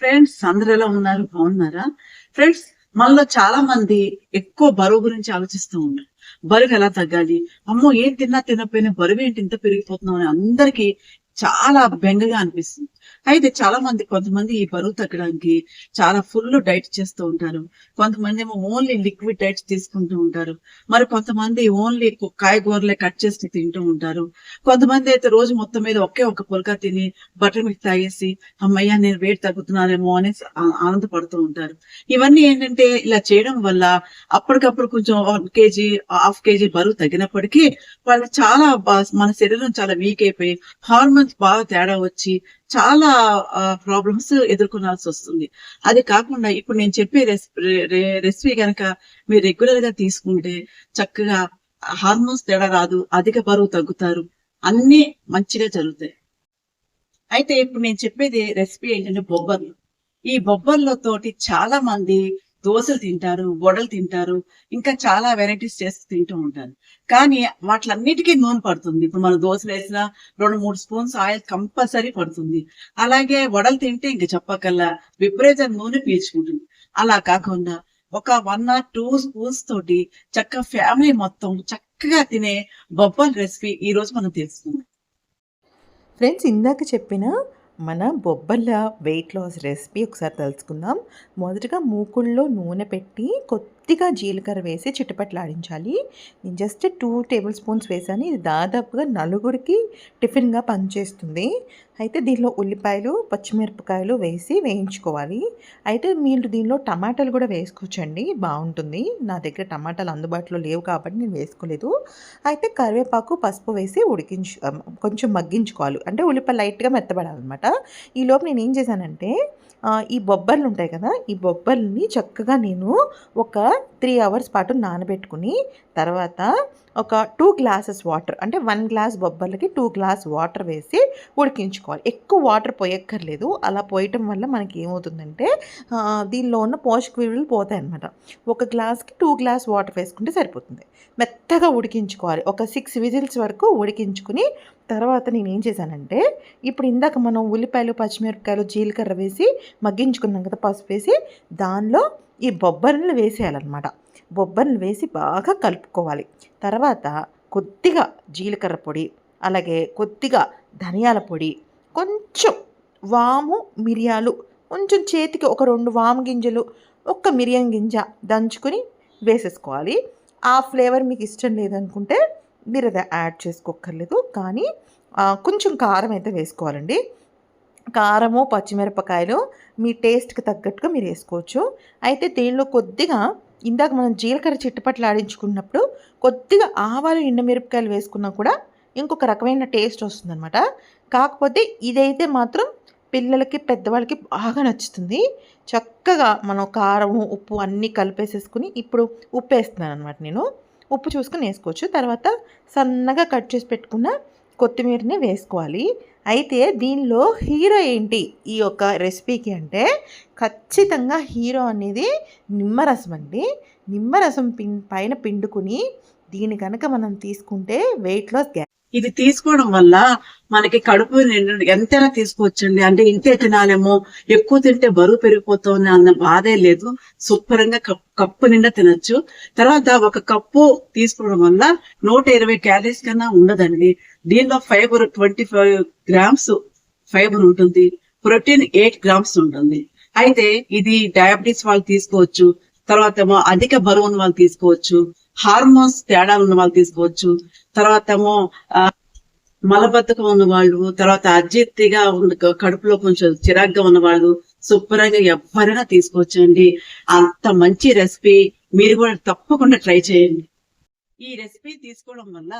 Friends అందరు ఎలా ఉన్నారు? బాగున్నారా? ఫ్రెండ్స్ మనలో చాలా మంది ఎక్కువ బరువు గురించి ఆలోచిస్తూ ఉంటారు. బరువు ఎలా తగ్గాలి? అమ్మో ఏం తిన్నా తినకపోయినా బరువు ఏంటి ఇంత పెరిగిపోతున్నాం అని అందరికి చాలా బెంగగా అనిపిస్తుంది. అయితే చాలా మంది కొంతమంది ఈ బరువు తగ్గడానికి చాలా ఫుల్ డైట్ చేస్తూ ఉంటారు. కొంతమంది ఏమో ఓన్లీ లిక్విడ్ డైట్ తీసుకుంటూ ఉంటారు. మరి కొంతమంది ఓన్లీ కాయగూరలే కట్ చేసి తింటూ ఉంటారు. కొంతమంది అయితే రోజు మొత్తం మీద ఒకే ఒక పుల్కా తిని బటర్ మిల్క్ తాగేసి అమ్మయ్య నేను వెయిట్ తగ్గుతున్నానేమో అని ఆనందపడుతూ ఉంటారు. ఇవన్నీ ఏంటంటే ఇలా చేయడం వల్ల అప్పటికప్పుడు కొంచెం వన్ కేజీ హాఫ్ కేజీ బరువు తగ్గినప్పటికీ వాళ్ళు చాలా మన శరీరం చాలా వీక్ అయిపోయి హార్మోన్స్ బాగా తేడా వచ్చి చాలా ప్రాబ్లమ్స్ ఎదుర్కొనాల్సి వస్తుంది. అది కాకుండా ఇప్పుడు నేను చెప్పే రెసిపీ రెసిపీ కనుక మీరు రెగ్యులర్గా తీసుకుంటే చక్కగా హార్మోన్స్ తేడా రాదు అధిక బరువు తగ్గుతారు అన్ని మంచిగా జరుగుతాయి. అయితే ఇప్పుడు నేను చెప్పేది రెసిపీ ఏంటంటే బొబ్బర్లు. ఈ బొబ్బర్లతోటి చాలా మంది దోశలు తింటారు వడలు తింటారు ఇంకా చాలా వెరైటీస్ చేసి తింటూ ఉంటారు. కానీ వాటిలన్నిటికీ నూనె పడుతుంది. ఇప్పుడు మనం దోశలు వేసినా రెండు మూడు స్పూన్స్ ఆయిల్ కంపల్సరీ పడుతుంది. అలాగే వడలు తింటే ఇంక చెప్పకల్లా విపరీత నూనె పీల్చుకుంటుంది. అలా కాకుండా ఒక వన్ ఆర్ టూ స్పూన్స్ తోటి చక్క ఫ్యామిలీ మొత్తం చక్కగా తినే బొబ్బల్ రెసిపీ ఈరోజు మనం తెలుసుకుందాం. ఫ్రెండ్స్ ఇందాక చెప్పిన మన బొబ్బర్ల వెయిట్ లాస్ రెసిపీ ఒకసారి తెలుసుకుందాం మొదటగా మూకుల్లో నూనె పెట్టి కొత్త కొద్దిగా జీలకర్ర వేసి చిటపట్లాడించాలి. నేను జస్ట్ టూ టేబుల్ స్పూన్స్ వేసాను. ఇది దాదాపుగా నలుగురికి టిఫిన్గా పనిచేస్తుంది. అయితే దీనిలో ఉల్లిపాయలు పచ్చిమిరపకాయలు వేసి వేయించుకోవాలి. అయితే మీరు దీనిలో టమాటాలు కూడా వేసుకోవచ్చండి. బాగుంటుంది. నా దగ్గర టమాటాలు అందుబాటులో లేవు కాబట్టి నేను వేసుకోలేదు. అయితే కరివేపాకు పసుపు వేసి ఉడికించు కొంచెం మగ్గించుకోవాలి. అంటే ఉల్లిపాయ లైట్గా మెత్తబడాలన్నమాట. ఈ లోపు నేను ఏం చేశానంటే ఈ బొబ్బర్లు ఉంటాయి కదా ఈ బొబ్బర్ని చక్కగా నేను ఒక త్రీ అవర్స్ పాటు నానబెట్టుకుని తర్వాత ఒక టూ గ్లాసెస్ వాటర్ అంటే వన్ గ్లాస్ బొబ్బర్లకి టూ గ్లాస్ వాటర్ వేసి ఉడికించుకోవాలి. ఎక్కువ వాటర్ పోయక్కర్లేదు. అలా పోయటం వల్ల మనకి ఏమవుతుందంటే దీనిలో ఉన్న పోషక విలువలు పోతాయి అన్నమాట. ఒక గ్లాస్కి టూ గ్లాస్ వాటర్ వేసుకుంటే సరిపోతుంది. మెత్తగా ఉడికించుకోవాలి. ఒక సిక్స్ విజిల్స్ వరకు ఉడికించుకుని తర్వాత నేను ఏం చేశానంటే ఇప్పుడు ఇందాక మనం ఉల్లిపాయలు పచ్చిమిరపకాయలు జీలకర్ర వేసి మగ్గించుకున్నాం కదా పసుపు వేసి దానిలో ఈ బొబ్బర్లు వేసేయాలన్నమాట. బొబ్బర్లు వేసి బాగా కలుపుకోవాలి. తర్వాత కొద్దిగా జీలకర్ర పొడి అలాగే కొద్దిగా ధనియాల పొడి కొంచెం వాము మిరియాలు కొంచెం చేతికి ఒక రెండు వాము గింజలు ఒక్క మిరియం గింజ దంచుకొని వేసేసుకోవాలి. ఆ ఫ్లేవర్ మీకు ఇష్టం లేదనుకుంటే మీరు అది యాడ్ చేసుకోక్కర్లేదు. కానీ కొంచెం కారం అయితే వేసుకోవాలండి. కారము పచ్చిమిరపకాయలు మీ టేస్ట్కి తగ్గట్టుగా మీరు వేసుకోవచ్చు. అయితే దీనిలో కొద్దిగా ఇందాక మనం జీలకర్ర చిట్టుపట్లు ఆడించుకున్నప్పుడు కొద్దిగా ఆవాలు ఎండుమిరపకాయలు వేసుకున్నా కూడా ఇంకొక రకమైన టేస్ట్ వస్తుందన్నమాట. కాకపోతే ఇదైతే మాత్రం పిల్లలకి పెద్దవాళ్ళకి బాగా నచ్చుతుంది. చక్కగా మనం కారం ఉప్పు అన్నీ కలిపేసేసుకుని ఇప్పుడు ఉప్పు వేస్తున్నాను అనమాట నేను. ఉప్పు చూసుకుని వేసుకోవచ్చు. తర్వాత సన్నగా కట్ చేసి పెట్టుకున్న కొత్తిమీరని వేసుకోవాలి. అయితే దీనిలో హీరో ఏంటి? ఈ యొక్క రెసిపీకి అంటే ఖచ్చితంగా హీరో అనేది నిమ్మరసం అండి. నిమ్మరసం పిన్ పైన పిండుకుని దీని కనుక మనం తీసుకుంటే వెయిట్ లాస్ ఇది తీసుకోవడం వల్ల మనకి కడుపు ఎంతైనా తీసుకోవచ్చండి. అంటే ఇంతే తినాలేమో ఎక్కువ తింటే బరువు పెరిగిపోతుంది అన్న బాధే లేదు. శుభ్రంగా కప్- కప్పు నిండా తినొచ్చు. తర్వాత ఒక కప్పు తీసుకోవడం వల్ల నూట ఇరవై క్యాలరీస్ కన్నా ఉండదండి. దీనిలో fibre twenty five grams fibre ఉంటుంది. ప్రోటీన్ ఎయిట్ గ్రామ్స్ ఉంటుంది. అయితే ఇది డయాబెటీస్ వాళ్ళు తీసుకోవచ్చు. తర్వాత ఏమో అధిక బరువు ఉన్న వాళ్ళు తీసుకోవచ్చు. హార్మోన్స్ తేడాలు ఉన్న వాళ్ళు తీసుకోవచ్చు. తర్వాత ఏమో మలబద్ధకం ఉన్న వాళ్ళు తర్వాత అజీర్తిగా ఉన్న కడుపులో కొంచెం చిరాగ్గా ఉన్న వాళ్ళు శుభ్రంగా ఎవరైనా తీసుకోవచ్చండి. అంత మంచి రెసిపీ మీరు కూడా తప్పకుండా ట్రై చేయండి. ఈ రెసిపీ తీసుకోవడం వల్ల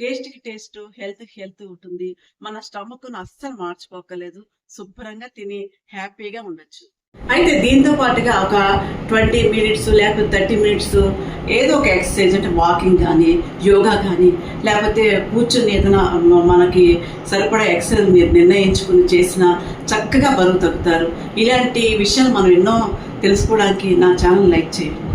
టేస్ట్కి టేస్ట్ హెల్త్ హెల్త్ ఉంటుంది. మన స్టమక్ను అస్సలు మార్చుకోకలేదు. శుభ్రంగా తిని హ్యాపీగా ఉండొచ్చు. అయితే దీంతో పాటుగా ఒక ట్వంటీ మినిట్స్ లేకపోతే థర్టీ మినిట్స్ ఏదో ఒక ఎక్సర్సైజ్ అంటే వాకింగ్ కానీ యోగా కానీ లేకపోతే కూర్చుని ఏదైనా మనకి సరిపడా ఎక్సర్సైజ్ మీరు నిర్ణయించుకుని చేసిన చక్కగా బరువు తగ్గుతారు. ఇలాంటి విషయాలు మనం ఎన్నో తెలుసుకోవడానికి నా ఛానల్ లైక్ చేయండి.